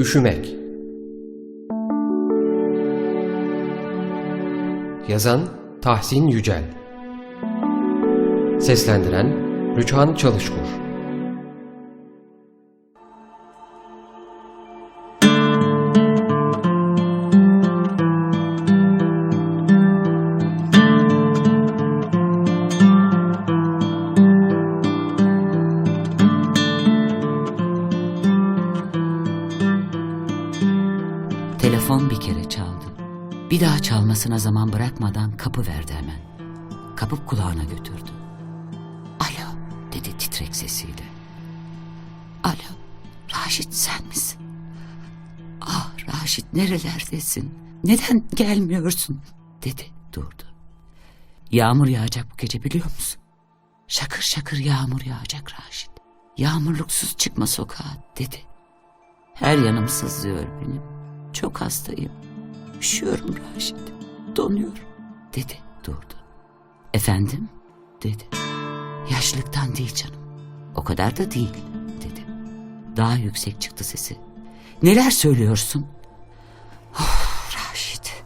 Üşümek. Yazan Tahsin Yücel. Seslendiren Rüçhan Çalışkur kapı verdi hemen. Kapıp kulağına götürdü. Alo dedi titrek sesiyle. Alo Raşit sen misin? Ah Raşit nerelerdesin? Neden gelmiyorsun? Dedi durdu. Yağmur yağacak bu gece biliyor musun? Şakır şakır yağmur yağacak Raşit. Yağmurluksuz çıkma sokağa dedi. Her yanım sızlıyor benim. Çok hastayım. Üşüyorum Raşit. Donuyorum. Dedi durdu. Efendim? Dedi. Yaşlıktan değil canım. O kadar da değil dedi. Daha yüksek çıktı sesi. Neler söylüyorsun? Oh, Raşit.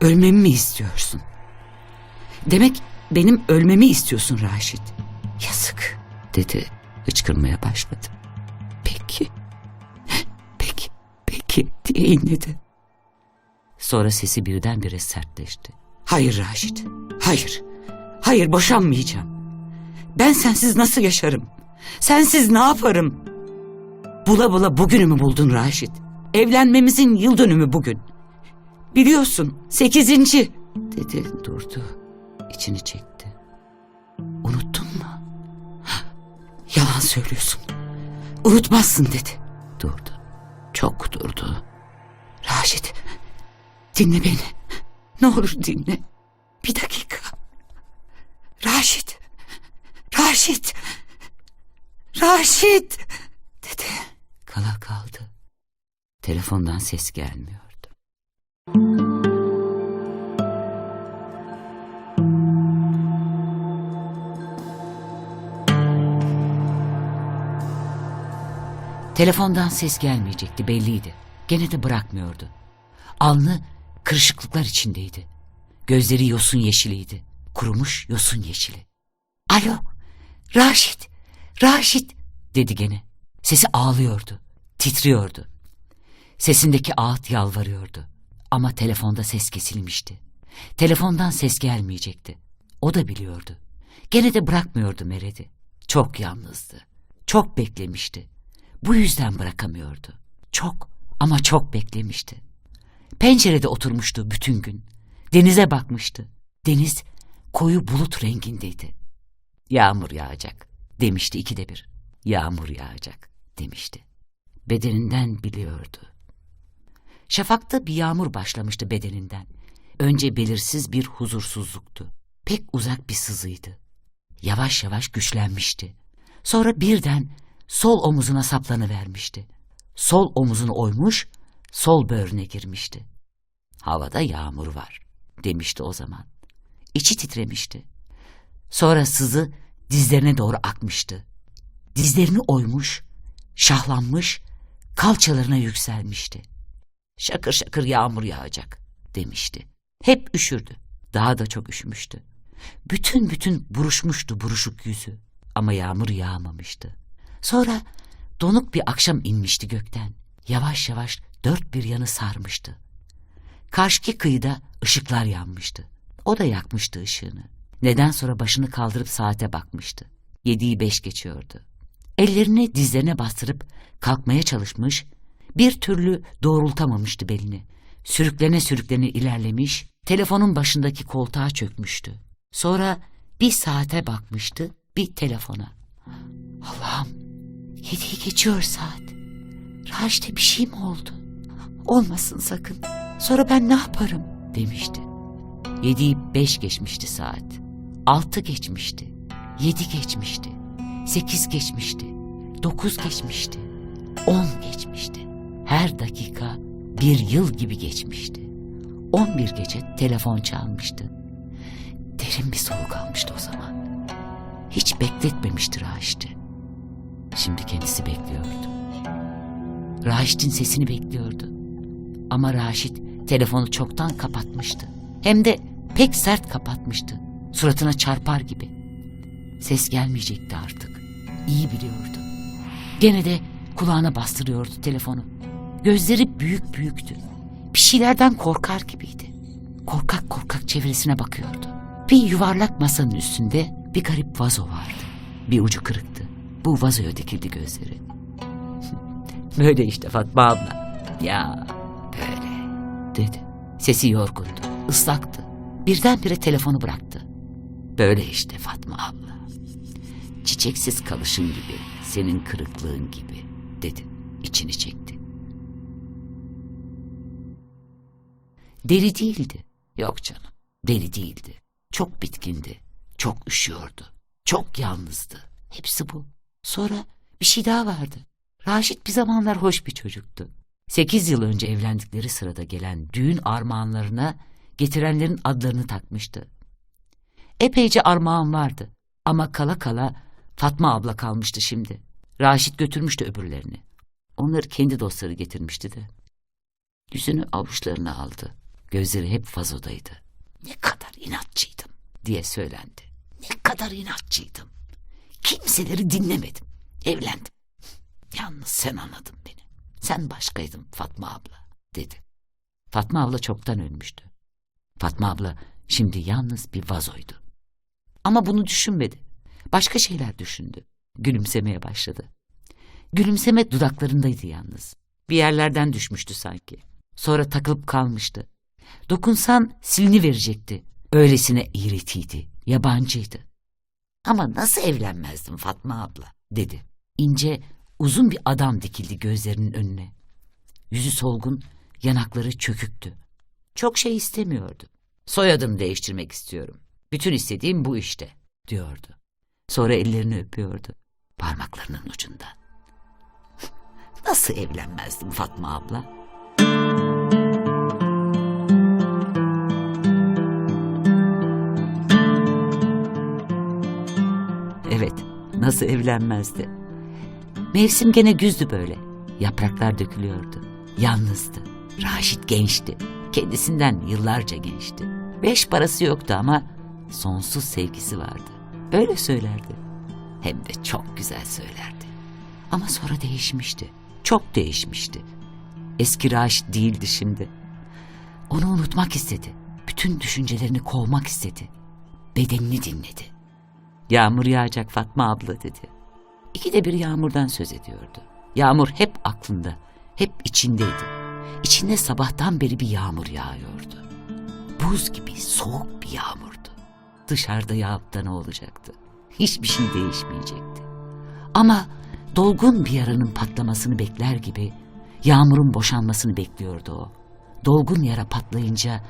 Ölmemi mi istiyorsun? Demek benim ölmemi istiyorsun Raşit. Yazık dedi. Hıçkırmaya başladı. Peki. Peki, peki diye inledi. Sonra sesi birdenbire sertleşti. Hayır Raşit, hayır. Hayır boşanmayacağım. Ben sensiz nasıl yaşarım? Sensiz ne yaparım? Bula bula bugünümü buldun Raşit. Evlenmemizin yıl dönümü bugün. Biliyorsun sekizinci. Dedi durdu. İçini çekti. Unuttun mu? Yalan söylüyorsun. Unutmazsın dedi. Durdu. Çok durdu. Raşit dinle beni. Ne olur dinle. Bir dakika. Raşit. Raşit. Raşit. Dedi. Kala kaldı. Telefondan ses gelmiyordu. Telefondan ses gelmeyecekti belliydi. Gene de bırakmıyordu. Alnı kırışıklıklar içindeydi. Gözleri yosun yeşiliydi. Kurumuş yosun yeşili. Alo, Raşit, Raşit dedi gene. Sesi ağlıyordu, titriyordu. Sesindeki ağıt yalvarıyordu. Ama telefonda ses kesilmişti. Telefondan ses gelmeyecekti. O da biliyordu. Gene de bırakmıyordu Mered'i. Çok yalnızdı. Çok beklemişti. Bu yüzden bırakamıyordu. Çok ama çok beklemişti. Pencerede oturmuştu bütün gün. Denize bakmıştı. Deniz koyu bulut rengindeydi. Yağmur yağacak demişti ikide bir. Yağmur yağacak demişti. Bedeninden biliyordu. Şafakta bir yağmur başlamıştı bedeninden. Önce belirsiz bir huzursuzluktu. Pek uzak bir sızıydı. Yavaş yavaş güçlenmişti. Sonra birden sol omuzuna saplanıvermişti. Sol omuzunu oymuş, sol böğrüne girmişti. Havada yağmur var demişti o zaman. İçi titremişti. Sonra sızı dizlerine doğru akmıştı. Dizlerini oymuş, şahlanmış, kalçalarına yükselmişti. Şakır şakır yağmur yağacak demişti. Hep üşürdü. Daha da çok üşümüştü. Bütün bütün buruşmuştu buruşuk yüzü. Ama yağmur yağmamıştı. Sonra donuk bir akşam inmişti gökten. Yavaş yavaş dört bir yanı sarmıştı. Karşıki kıyıda ışıklar yanmıştı. O da yakmıştı ışığını. Neden sonra başını kaldırıp saate bakmıştı. Yediği beş geçiyordu. Ellerini dizlerine bastırıp kalkmaya çalışmış, bir türlü doğrultamamıştı belini. Sürüklene sürüklene ilerlemiş, telefonun başındaki koltuğa çökmüştü. Sonra bir saate bakmıştı, bir telefona. Allah'ım, yediği geçiyor saat. Raşit'e bir şey mi oldu? Olmasın sakın. Sonra ben ne yaparım? demişti. Yediği beş geçmişti saat. Altı geçmişti. Yedi geçmişti. Sekiz geçmişti. Dokuz geçmişti. On geçmişti. Her dakika bir yıl gibi geçmişti. On bir gece telefon çalmıştı. Derin bir soluk almıştı o zaman. Hiç bekletmemişti Raşit'i. Şimdi kendisi bekliyordu. Raşit'in sesini bekliyordu. Ama Raşit telefonu çoktan kapatmıştı. Hem de pek sert kapatmıştı. Suratına çarpar gibi. Ses gelmeyecekti artık. İyi biliyordu. Gene de kulağına bastırıyordu telefonu. Gözleri büyük büyüktü. Bir şeylerden korkar gibiydi. Korkak korkak çevresine bakıyordu. Bir yuvarlak masanın üstünde bir garip vazo vardı. Bir ucu kırıktı. Bu vazoya dikildi gözleri. Böyle işte Fatma abla. Ya dedi. Sesi yorgundu, ıslaktı. Birdenbire telefonu bıraktı. Böyle işte Fatma abla. Çiçeksiz kalışın gibi, senin kırıklığın gibi dedi. İçini çekti. Deli değildi. Yok canım, deli değildi. Çok bitkindi, çok üşüyordu, çok yalnızdı. Hepsi bu. Sonra bir şey daha vardı. Raşit bir zamanlar hoş bir çocuktu. Sekiz yıl önce evlendikleri sırada gelen düğün armağanlarına getirenlerin adlarını takmıştı. Epeyce armağan vardı ama kala kala Fatma abla kalmıştı şimdi. Raşit götürmüştü öbürlerini. Onları kendi dostları getirmişti de. Yüzünü avuçlarına aldı. Gözleri hep vazodaydı. Ne kadar inatçıydım diye söylendi. Ne kadar inatçıydım. Kimseleri dinlemedim. Evlendim. Yalnız sen anladın beni. Sen başkaydın Fatma abla dedi. Fatma abla çoktan ölmüştü. Fatma abla şimdi yalnız bir vazoydu. Ama bunu düşünmedi. Başka şeyler düşündü. Gülümsemeye başladı. Gülümseme dudaklarındaydı yalnız. Bir yerlerden düşmüştü sanki. Sonra takılıp kalmıştı. Dokunsan silini verecekti. Öylesine iğretiydi, yabancıydı. Ama nasıl evlenmezdim Fatma abla dedi. İnce, uzun bir adam dikildi gözlerinin önüne. Yüzü solgun, yanakları çöküktü. Çok şey istemiyordu. Soyadımı değiştirmek istiyorum. Bütün istediğim bu işte, diyordu. Sonra ellerini öpüyordu. Parmaklarının ucundan. Nasıl evlenmezdim Fatma abla? Evet, nasıl evlenmezdi? Mevsim gene güzdü böyle. Yapraklar dökülüyordu. Yalnızdı. Raşit gençti. Kendisinden yıllarca gençti. Beş parası yoktu ama sonsuz sevgisi vardı. Öyle söylerdi. Hem de çok güzel söylerdi. Ama sonra değişmişti. Çok değişmişti. Eski Raşit değildi şimdi. Onu unutmak istedi. Bütün düşüncelerini kovmak istedi. Bedenini dinledi. Yağmur yağacak Fatma abla dedi. İkide bir yağmurdan söz ediyordu. Yağmur hep aklında, hep içindeydi. İçinde sabahtan beri bir yağmur yağıyordu. Buz gibi soğuk bir yağmurdu. Dışarıda yağıp da ne olacaktı? Hiçbir şey değişmeyecekti. Ama dolgun bir yaranın patlamasını bekler gibi yağmurun boşanmasını bekliyordu o. Dolgun yara patlayınca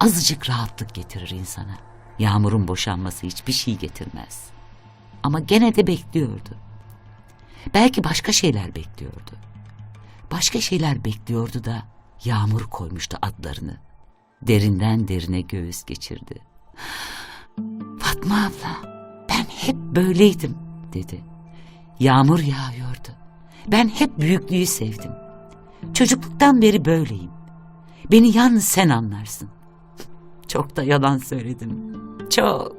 azıcık rahatlık getirir insana. Yağmurun boşanması hiçbir şey getirmez. Ama gene de bekliyordu. Belki başka şeyler bekliyordu. Başka şeyler bekliyordu da yağmur koymuştu adlarını. Derinden derine göğüs geçirdi. Fatma abla, ben hep böyleydim dedi. Yağmur yağıyordu. Ben hep büyüklüğü sevdim. Çocukluktan beri böyleyim. Beni yalnız sen anlarsın. Çok da yalan söyledim. Çok.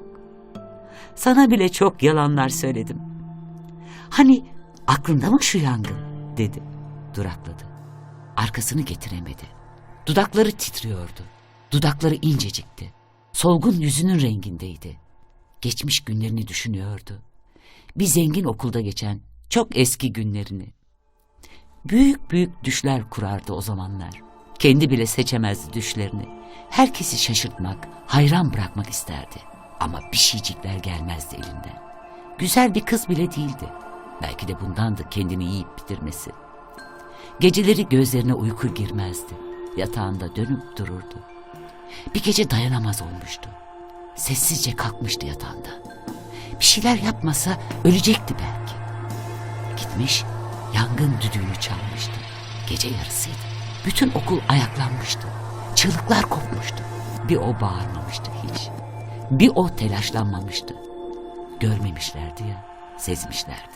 Sana bile çok yalanlar söyledim. Hani aklında mı şu yangın dedi. Durakladı. Arkasını getiremedi. Dudakları titriyordu. Dudakları incecikti. Solgun yüzünün rengindeydi. Geçmiş günlerini düşünüyordu. Bir zengin okulda geçen çok eski günlerini. Büyük büyük düşler kurardı o zamanlar. Kendi bile seçemezdi düşlerini. Herkesi şaşırtmak, hayran bırakmak isterdi. Ama bir şeycikler gelmezdi elinden. Güzel bir kız bile değildi. Belki de bundandı kendini yiyip bitirmesi. Geceleri gözlerine uyku girmezdi. Yatağında dönüp dururdu. Bir gece dayanamaz olmuştu. Sessizce kalkmıştı yatağında. Bir şeyler yapmasa ölecekti belki. Gitmiş yangın düdüğünü çalmıştı. Gece yarısıydı. Bütün okul ayaklanmıştı. Çığlıklar kopmuştu. Bir o bağırmamıştı hiç. Bir o telaşlanmamıştı. Görmemişlerdi ya, sezmişlerdi.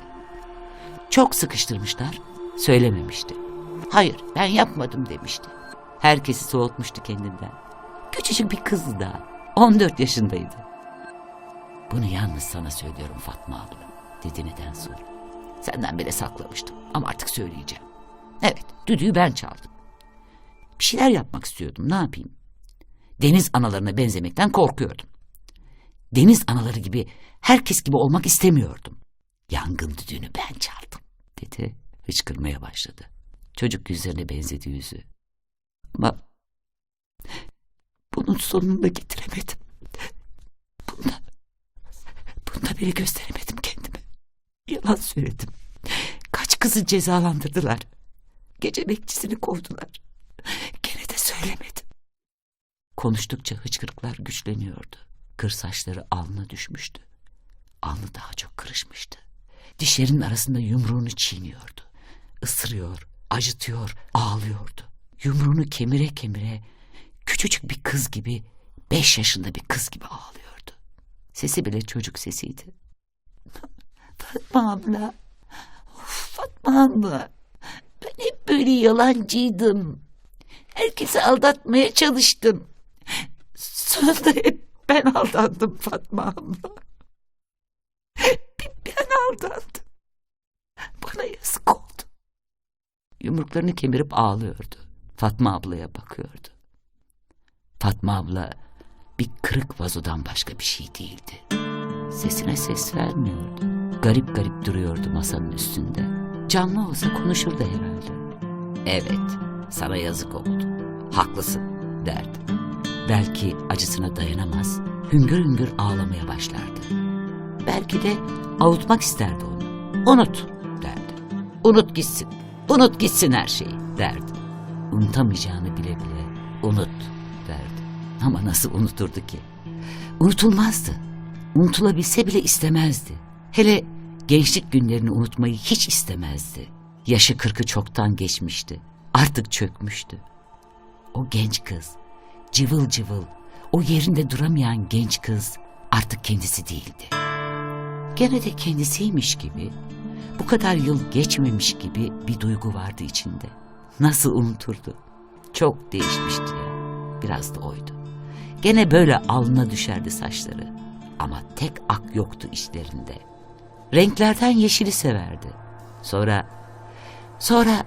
Çok sıkıştırmışlar, söylememişti. Hayır ben yapmadım demişti. Herkesi soğutmuştu kendinden. Küçücük bir kızdı daha. 14 yaşındaydı. Bunu yalnız sana söylüyorum Fatma abla dedi neden sonra. Senden bile saklamıştım ama artık söyleyeceğim. Evet düdüğü ben çaldım. Bir şeyler yapmak istiyordum ne yapayım? Deniz analarına benzemekten korkuyordum. Deniz anaları gibi herkes gibi olmak istemiyordum. Yangın düdüğünü ben çaldım dedi hıçkırmaya başladı. Çocuk yüzlerine benzedi yüzü. Ama bunun sonunu da getiremedim. Bunda, bunda bile gösteremedim kendimi. Yalan söyledim. Kaç kızı cezalandırdılar. Gece bekçisini kovdular. Gene de söylemedim. Konuştukça hıçkırıklar güçleniyordu. Kır saçları alnına düşmüştü. Alnı daha çok kırışmıştı. Dişlerinin arasında yumruğunu çiğniyordu. Isırıyor, acıtıyor, ağlıyordu. Yumruğunu kemire kemire küçücük bir kız gibi, beş yaşında bir kız gibi ağlıyordu. Sesi bile çocuk sesiydi. Fatma abla, of Fatma abla, ben hep böyle yalancıydım. Herkesi aldatmaya çalıştım. Sonunda hep ben aldandım Fatma abla. Aldandım. Bana yazık oldu. Yumruklarını kemirip ağlıyordu. Fatma ablaya bakıyordu. Fatma abla bir kırık vazodan başka bir şey değildi. Sesine ses vermiyordu. Garip garip duruyordu masanın üstünde. Canlı olsa konuşurdu herhalde. Evet, sana yazık oldu. Haklısın derdi. Belki acısına dayanamaz, hüngür hüngür ağlamaya başlardı. Belki de avutmak isterdi onu. Unut derdi. Unut gitsin. Unut gitsin her şeyi derdi. Unutamayacağını bile bile unut derdi. Ama nasıl unuturdu ki? Unutulmazdı. Unutulabilse bile istemezdi. Hele gençlik günlerini unutmayı hiç istemezdi. Yaşı kırkı çoktan geçmişti. Artık çökmüştü. O genç kız, cıvıl cıvıl, o yerinde duramayan genç kız artık kendisi değildi. Gene de kendisiymiş gibi, bu kadar yıl geçmemiş gibi bir duygu vardı içinde. Nasıl unuturdu? Çok değişmişti ya. Biraz da oydu. Gene böyle alnına düşerdi saçları. Ama tek ak yoktu işlerinde. Renklerden yeşili severdi. Sonra, sonra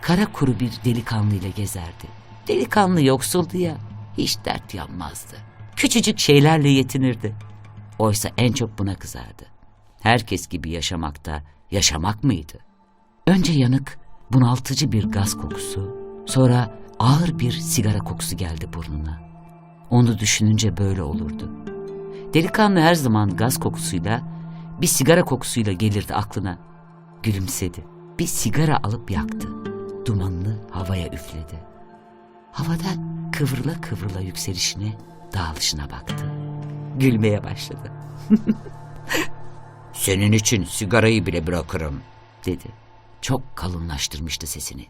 kara kuru bir delikanlıyla gezerdi. Delikanlı yoksuldu ya, hiç dert yanmazdı. Küçücük şeylerle yetinirdi. Oysa en çok buna kızardı. Herkes gibi yaşamakta yaşamak mıydı? Önce yanık, bunaltıcı bir gaz kokusu, sonra ağır bir sigara kokusu geldi burnuna. Onu düşününce böyle olurdu. Delikanlı her zaman gaz kokusuyla, bir sigara kokusuyla gelirdi aklına. Gülümsedi. Bir sigara alıp yaktı. Dumanını havaya üfledi. Havada kıvrıla kıvrıla yükselişine, dağılışına baktı. Gülmeye başladı. Senin için sigarayı bile bırakırım, dedi. Çok kalınlaştırmıştı sesini.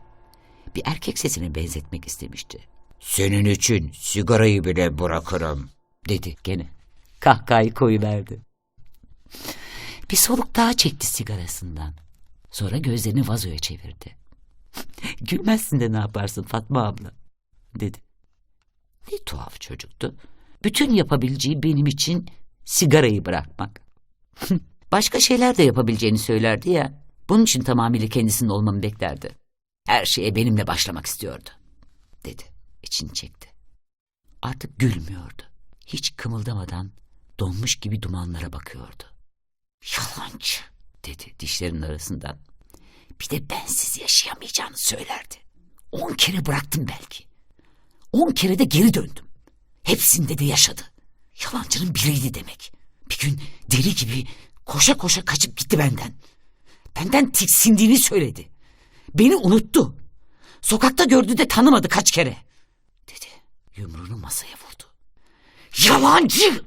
Bir erkek sesine benzetmek istemişti. Senin için sigarayı bile bırakırım, dedi gene. Kahkahayı koyuverdi. Bir soluk daha çekti sigarasından. Sonra gözlerini vazoya çevirdi. Gülmezsin de ne yaparsın Fatma abla, dedi. Ne tuhaf çocuktu. Bütün yapabileceği benim için sigarayı bırakmak. Başka şeyler de yapabileceğini söylerdi ya. Bunun için tamamıyla kendisinin olmamı beklerdi. Her şeye benimle başlamak istiyordu. Dedi. İçini çekti. Artık gülmüyordu. Hiç kımıldamadan donmuş gibi dumanlara bakıyordu. Yalancı dedi dişlerinin arasından. Bir de bensiz yaşayamayacağını söylerdi. On kere bıraktım belki. On kere de geri döndüm. Hepsinde de yaşadı. Yalancının biriydi demek. Bir gün deli gibi koşa koşa kaçıp gitti benden. Benden tiksindiğini söyledi. Beni unuttu. Sokakta gördü de tanımadı kaç kere. Dedi. Yumruğunu masaya vurdu. Yalancı!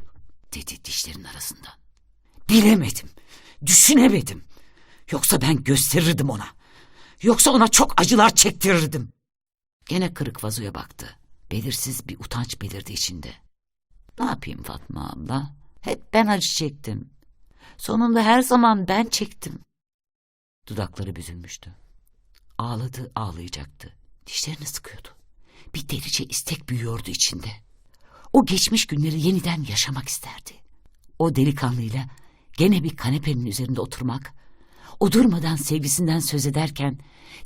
Dedi dişlerin arasından. Bilemedim. Düşünemedim. Yoksa ben gösterirdim ona. Yoksa ona çok acılar çektirirdim. Gene kırık vazoya baktı. Belirsiz bir utanç belirdi içinde. Ne yapayım Fatma abla? Hep ben acı çektim. Sonunda her zaman ben çektim. Dudakları büzülmüştü. Ağladı, ağlayacaktı. Dişlerini sıkıyordu. Bir delice istek büyüyordu içinde. O geçmiş günleri yeniden yaşamak isterdi. O delikanlıyla gene bir kanepenin üzerinde oturmak, o durmadan sevgisinden söz ederken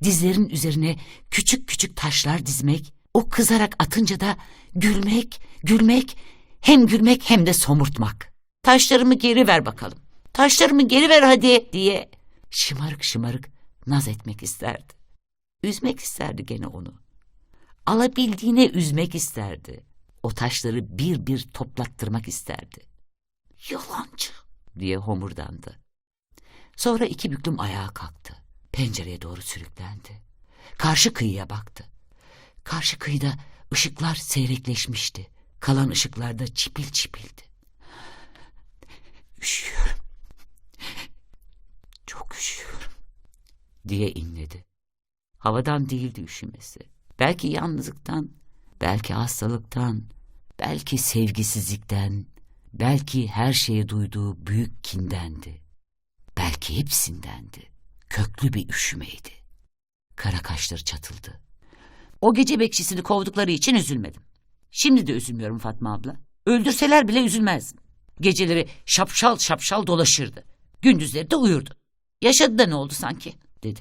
dizlerin üzerine küçük küçük taşlar dizmek, o kızarak atınca da gülmek, gülmek, hem gülmek hem de somurtmak. Taşlarımı geri ver bakalım. Taşlarımı geri ver hadi diye şımarık şımarık naz etmek isterdi. Üzmek isterdi gene onu. Alabildiğine üzmek isterdi. O taşları bir bir toplattırmak isterdi. Yalancı diye homurdandı. Sonra iki büklüm ayağa kalktı. Pencereye doğru sürüklendi. Karşı kıyıya baktı. Karşı kıyıda ışıklar seyrekleşmişti. Kalan ışıklarda çipil çipildi. Üşüyorum. Çok üşüyorum. Diye inledi. Havadan değildi üşümesi. Belki yalnızlıktan, belki hastalıktan, belki sevgisizlikten, belki her şeye duyduğu büyük kindendi. Belki hepsindendi. Köklü bir üşümeydi. Kara kaşları çatıldı. O gece bekçisini kovdukları için üzülmedim. Şimdi de üzülmüyorum Fatma abla. Öldürseler bile üzülmezdim. Geceleri şapşal şapşal dolaşırdı. Gündüzleri de uyurdu. Yaşadı da ne oldu sanki dedi.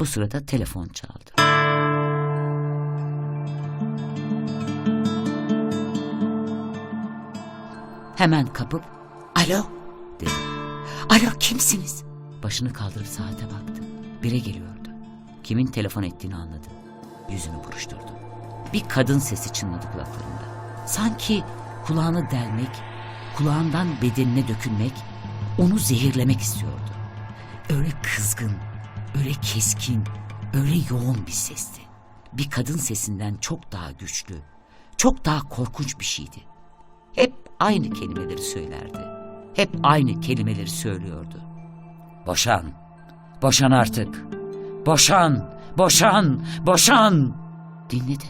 Bu sırada telefon çaldı. Hemen kapıp alo dedi. Alo kimsiniz? Başını kaldırıp saate baktı. Bire geliyordu. Kimin telefon ettiğini anladı. Yüzünü buruşturdu. Bir kadın sesi çınladı kulaklarında. Sanki kulağını delmek, kulağından bedenine dökülmek, onu zehirlemek istiyordu. Öyle kızgın, öyle keskin, öyle yoğun bir sesti. Bir kadın sesinden çok daha güçlü, çok daha korkunç bir şeydi. Hep aynı kelimeleri söylerdi. Hep aynı kelimeleri söylüyordu. Boşan, boşan artık. Boşan, boşan, boşan. Dinledi.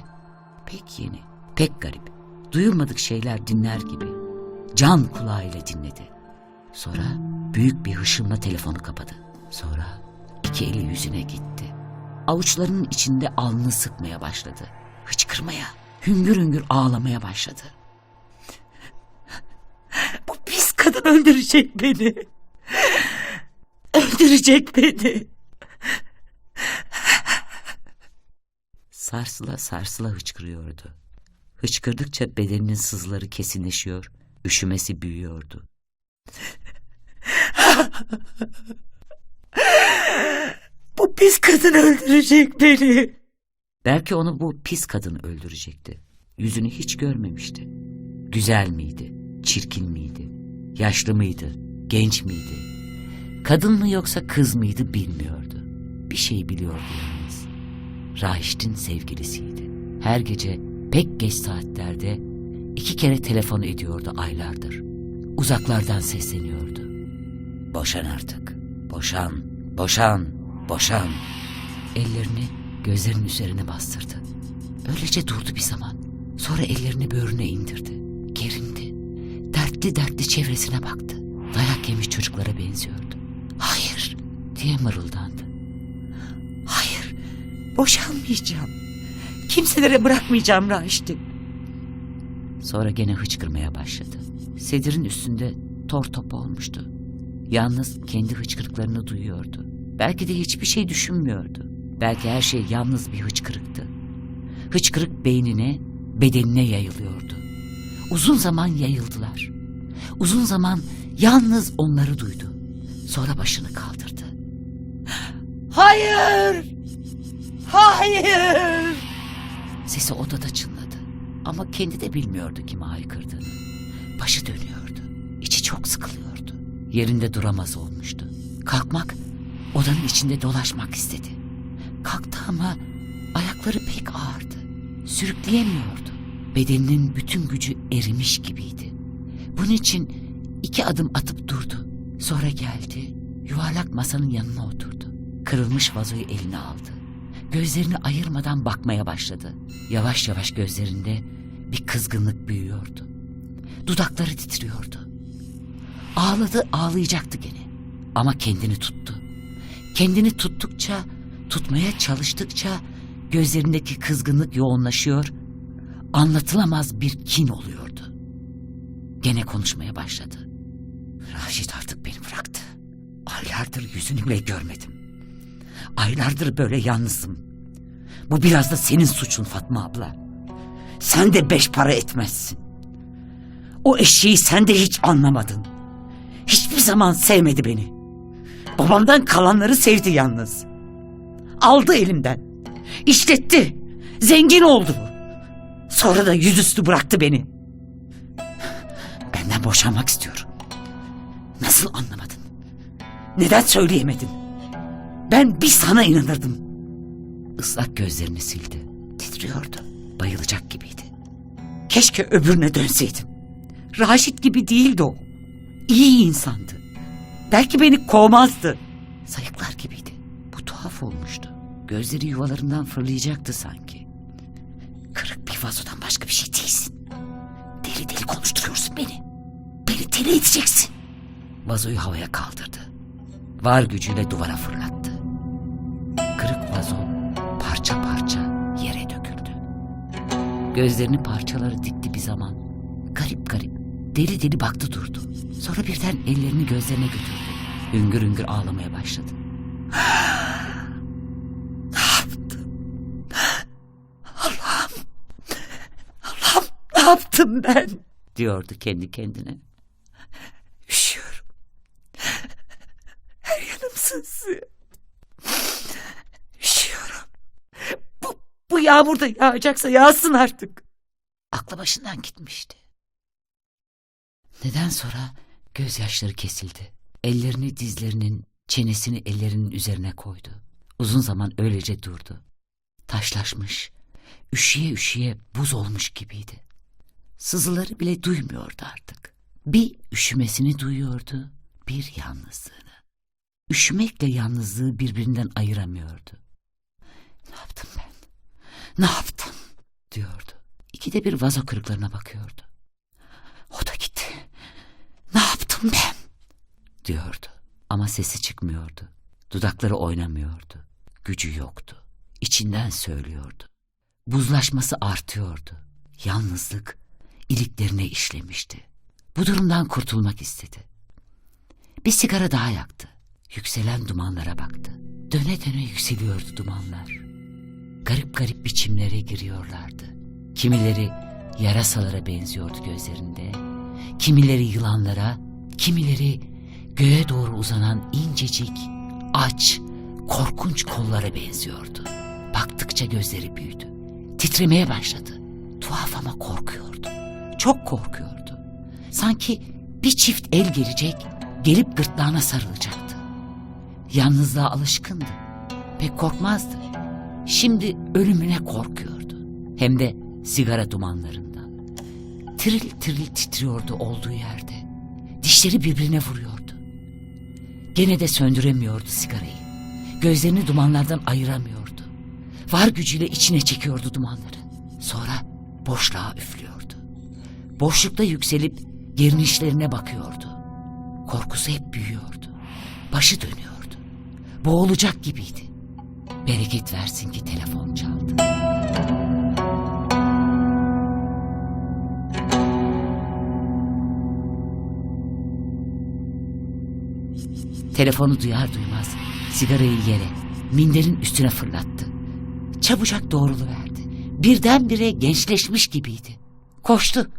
Pek yeni, pek garip. Duyulmadık şeyler dinler gibi. Can kulağıyla dinledi. Sonra büyük bir hışımla telefonu kapadı. Sonra iki eli yüzüne gitti. Avuçlarının içinde alnını sıkmaya başladı. Hıçkırmaya, hüngür hüngür ağlamaya başladı. Bu pis kadın öldürecek beni. Öldürecek beni. Sarsıla sarsıla hıçkırıyordu. Hıçkırdıkça bedeninin sızları kesinleşiyor, üşümesi büyüyordu. Bu pis kadın öldürecek beni. Belki onu bu pis kadın öldürecekti. Yüzünü hiç görmemişti. Güzel miydi? Çirkin miydi? Yaşlı mıydı? Genç miydi? Kadın mı yoksa kız mıydı bilmiyordu. Bir şey biliyordu yalnız. Rahişt'in sevgilisiydi. Her gece pek geç saatlerde iki kere telefon ediyordu aylardır. Uzaklardan sesleniyordu. Boşan artık. Boşan, boşan, boşan. Ellerini gözlerinin üzerine bastırdı. Öylece durdu bir zaman. Sonra ellerini böğrüne indirdi. Gerindi. Dertli dertli çevresine baktı. Dayak yemiş çocuklara benziyordu. Hayır diye mırıldandı. Hayır boşanmayacağım. Kimselere bırakmayacağım Raşit'i. Sonra gene hıçkırmaya başladı. Sedirin üstünde tor top olmuştu. Yalnız kendi hıçkırıklarını duyuyordu. Belki de hiçbir şey düşünmüyordu. Belki her şey yalnız bir hıçkırıktı. Hıçkırık beynine, bedenine yayılıyordu. Uzun zaman yayıldılar. Uzun zaman yalnız onları duydu. Sonra başını kaldırdı. Hayır! Hayır! Sesi odada çınladı. Ama kendi de bilmiyordu kime haykırdığını. Başı dönüyordu. İçi çok sıkılıyordu. Yerinde duramaz olmuştu. Kalkmak, odanın içinde dolaşmak istedi. Kalktı ama ayakları pek ağırdı. Sürükleyemiyordu. Bedeninin bütün gücü erimiş gibiydi. Bunun için iki adım atıp durdu. Sonra geldi, yuvarlak masanın yanına oturdu. Kırılmış vazoyu eline aldı. Gözlerini ayırmadan bakmaya başladı. Yavaş yavaş gözlerinde bir kızgınlık büyüyordu. Dudakları titriyordu. Ağladı ağlayacaktı gene. Ama kendini tuttu. Kendini tuttukça Tutmaya çalıştıkça gözlerindeki kızgınlık yoğunlaşıyor, anlatılamaz bir kin oluyordu. Gene konuşmaya başladı. Raşit artık beni bıraktı. Aylardır yüzünü bile görmedim. Aylardır böyle yalnızım. Bu biraz da senin suçun Fatma abla. Sen de beş para etmezsin. O eşeği sen de hiç anlamadın. Hiçbir zaman sevmedi beni. Babamdan kalanları sevdi yalnız. Aldı elimden. İşletti. Zengin oldu. Sonra da yüzüstü bıraktı beni. Benden boşanmak istiyor. Nasıl anlamadın? Neden söyleyemedin? Ben bir sana inanırdım. Islak gözlerini sildi. Titriyordu. Bayılacak gibiydi. Keşke öbürüne dönseydim. Raşit gibi değildi o. İyi insandı. Belki beni kovmazdı. Sayıklar gibiydi. Bu tuhaf olmuştu. Gözleri yuvalarından fırlayacaktı sanki. Kırık bir vazodan başka bir şey değilsin. Deli deli konuşturuyorsun beni. Beni deli edeceksin. Vazoyu havaya kaldırdı. Var gücüyle duvara fırlattı. Kırık vazo parça parça yere döküldü. Gözlerini parçaları dikti bir zaman. Garip garip deli deli baktı durdu. Sonra birden ellerini gözlerine götürdü. Hüngür hüngür ağlamaya başladı. ne yaptım? Allah'ım. Allah'ım ne yaptım ben? Diyordu kendi kendine. Üşüyorum. Her yanım sızlıyor. Üşüyorum. Bu, bu yağmur da yağacaksa yağsın artık. Aklı başından gitmişti. Neden sonra gözyaşları kesildi. Ellerini dizlerinin, çenesini ellerinin üzerine koydu. Uzun zaman öylece durdu. Taşlaşmış, üşüye üşüye buz olmuş gibiydi. Sızıları bile duymuyordu artık. Bir üşümesini duyuyordu, bir yalnızlığını. Üşümekle yalnızlığı birbirinden ayıramıyordu. Ne yaptım ben? Ne yaptım? diyordu. İkide bir vazo kırıklarına bakıyordu. O da gitti. Ne yaptım ben? diyordu. Ama sesi çıkmıyordu. Dudakları oynamıyordu. Gücü yoktu. İçinden söylüyordu. Buzlaşması artıyordu. Yalnızlık iliklerine işlemişti. Bu durumdan kurtulmak istedi. Bir sigara daha yaktı. Yükselen dumanlara baktı. Döne döne yükseliyordu dumanlar. Garip garip biçimlere giriyorlardı. Kimileri yarasalara benziyordu gözlerinde. Kimileri yılanlara, kimileri göğe doğru uzanan incecik, aç, korkunç kollara benziyordu. Baktıkça gözleri büyüdü. Titremeye başladı. Tuhaf ama korkuyordu. Çok korkuyordu. Sanki bir çift el gelecek, gelip gırtlağına sarılacaktı. Yalnızlığa alışkındı. Pek korkmazdı. Şimdi ölümüne korkuyordu. Hem de sigara dumanlarından. Tiril tiril titriyordu olduğu yerde. Dişleri birbirine vuruyordu. Gene de söndüremiyordu sigarayı. Gözlerini dumanlardan ayıramıyordu. Var gücüyle içine çekiyordu dumanları. Sonra boşluğa üflüyordu. Boşlukta yükselip gerinişlerine bakıyordu. Korkusu hep büyüyordu. Başı dönüyordu. Boğulacak gibiydi. Bereket versin ki telefon çaldı. Telefonu duyar duymaz sigarayı yere, minderin üstüne fırlattı. Çabucak doğrulu verdi. Birdenbire gençleşmiş gibiydi. Koştu.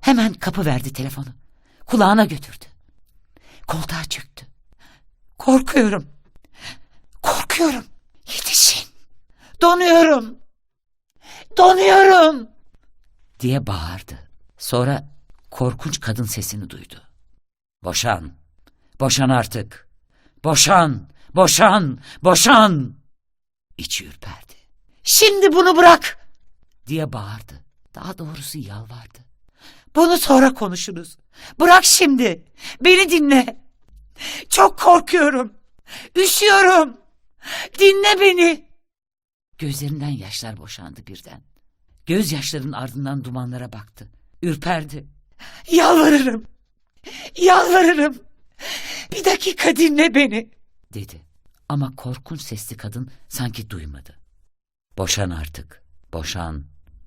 Hemen kapı verdi telefonu. Kulağına götürdü. Koltuğa çöktü. Korkuyorum. Korkuyorum. Yetişin. Donuyorum. Donuyorum. Diye bağırdı. Sonra korkunç kadın sesini duydu. Boşan. Boşan artık. Boşan. Boşan. Boşan. İçi ürperdi. Şimdi bunu bırak. Diye bağırdı. Daha doğrusu yalvardı. Bunu sonra konuşuruz. Bırak şimdi. Beni dinle. Çok korkuyorum. Üşüyorum. Dinle beni. Gözlerinden yaşlar boşandı birden. Gözyaşlarının ardından dumanlara baktı. Ürperdi. Yalvarırım. Yalvarırım. Bir dakika dinle beni. Dedi. Ama korkunç sesli kadın sanki duymadı. Boşan artık, boşan,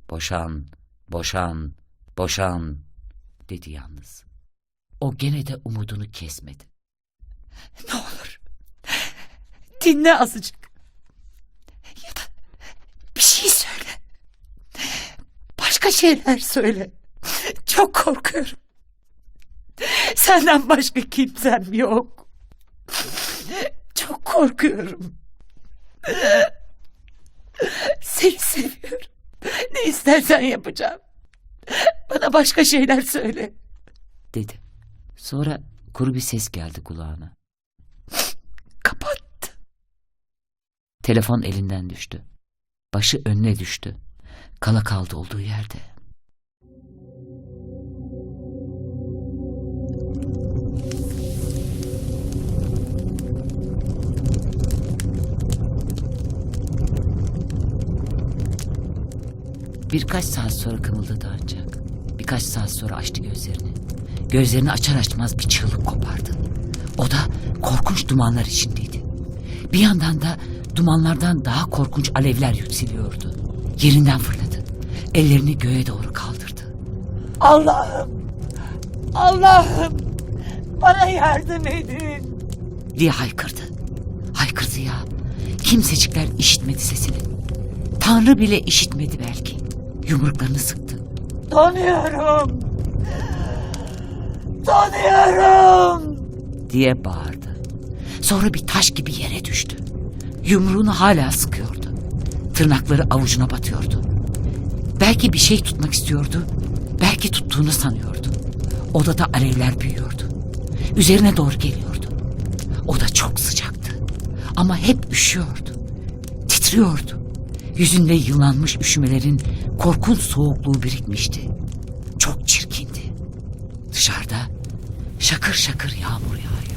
boşan, boşan, boşan dedi yalnız. O gene de umudunu kesmedi. Ne olur dinle azıcık. Ya da bir şey söyle. Başka şeyler söyle. Çok korkuyorum. Senden başka kimsem yok. Çok korkuyorum. Seni seviyorum. Ne istersen yapacağım. Bana başka şeyler söyle. Dedi. Sonra kuru bir ses geldi kulağına. Kapattı. Telefon elinden düştü. Başı önüne düştü. Kala kaldı olduğu yerde. Birkaç saat sonra kımıldadı ancak. Birkaç saat sonra açtı gözlerini. Gözlerini açar açmaz bir çığlık kopardı. O da korkunç dumanlar içindeydi. Bir yandan da dumanlardan daha korkunç alevler yükseliyordu. Yerinden fırladı. Ellerini göğe doğru kaldırdı. Allah'ım! Allah'ım! Bana yardım edin! diye haykırdı. Haykırdı ya. Kimsecikler işitmedi sesini. Tanrı bile işitmedi belki. Yumruklarını sıktı. Donuyorum! Donuyorum! diye bağırdı. Sonra bir taş gibi yere düştü. Yumruğunu hala sıkıyordu. Tırnakları avucuna batıyordu. Belki bir şey tutmak istiyordu. Belki tuttuğunu sanıyordu. Odada alevler büyüyordu. Üzerine doğru geliyordu. Oda çok sıcaktı. Ama hep üşüyordu. Titriyordu. Yüzünde yılanmış üşümelerin korkunç soğukluğu birikmişti. Çok çirkindi. Dışarıda şakır şakır yağmur yağıyor.